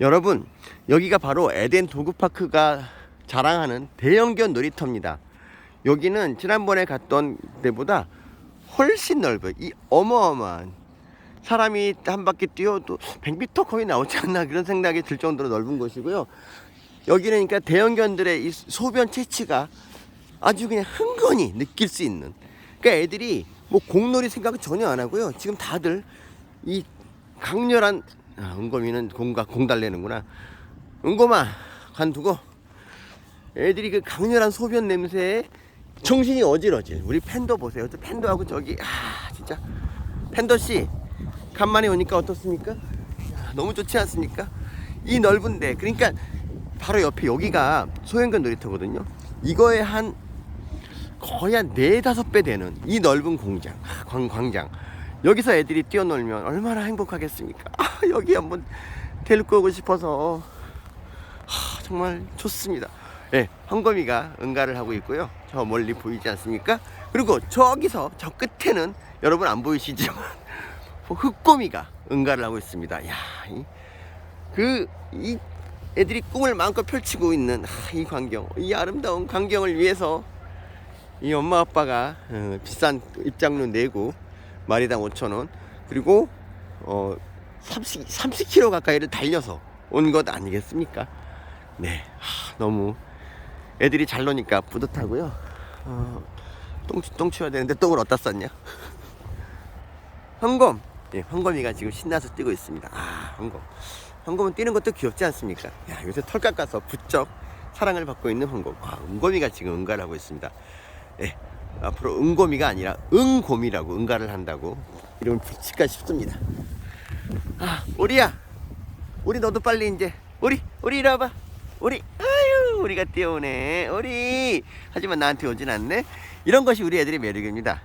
여러분 여기가 바로 에덴 도구파크가 자랑하는 대형견 놀이터입니다. 여기는 지난번에 갔던 데보다 훨씬 넓어요. 이 어마어마한 사람이 한 바퀴 뛰어도 100m 거의 나오지 않나 그런 생각이 들 정도로 넓은 곳이고요. 여기는 그러니까 대형견들의 이 소변 채취가 아주 그냥 흥건히 느낄 수 있는. 그러니까 애들이 뭐 공놀이 생각은 전혀 안 하고요. 지금 다들 이 강렬한 아, 은검이는 공가 공 달래는구나. 은검아 관두고 애들이 그 강렬한 소변 냄새에 정신이 어질어질. 우리 팬더 보세요. 저 팬더하고 저기 아 진짜 팬더 씨 간만에 오니까 어떻습니까? 야, 너무 좋지 않습니까? 이 넓은데 그러니까 바로 옆에 여기가 소형견 놀이터거든요. 이거에 한 거의 한 네다섯 배 되는 이 넓은 공장, 아, 광, 광장. 여기서 애들이 뛰어놀면 얼마나 행복하겠습니까? 아, 여기 한번 데리고 오고 싶어서 아, 정말 좋습니다. 예, 황검이가 응가를 하고 있고요. 저 멀리 보이지 않습니까? 그리고 저기서 저 끝에는 여러분 안 보이시지만 흑곰이가 응가를 하고 있습니다. 야, 이, 그, 이 애들이 꿈을 마음껏 펼치고 있는 아, 이 광경, 이 아름다운 광경을 위해서 이 엄마 아빠가 어, 비싼 입장료 내고 마리당 5천 원 그리고 어 30, 30km 가까이를 달려서 온 것 아니겠습니까? 네, 하, 너무 애들이 잘 노니까 뿌듯하고요. 어, 똥, 똥 치워야 되는데 똥을 어디다 쌌냐? 황검, 예, 황검이가 지금 신나서 뛰고 있습니다. 아, 황검. 황검은 뛰는 것도 귀엽지 않습니까? 야, 요새 털 깎아서 부쩍 사랑을 받고 있는 황검. 아, 은검이가 지금 응가를 하고 있습니다. 예, 앞으로 응곰이가 아니라 응곰이라고 응가를 한다고 이름을 붙일까 싶습니다. 아, 우리야, 우리 너도 빨리 이제 우리 우리 이리 와봐. 우리 아유 우리가 뛰어오네. 우리 하지만 나한테 오진 않네. 이런 것이 우리 애들의 매력입니다.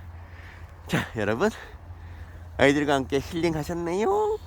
자, 여러분 아이들과 함께 힐링하셨네요.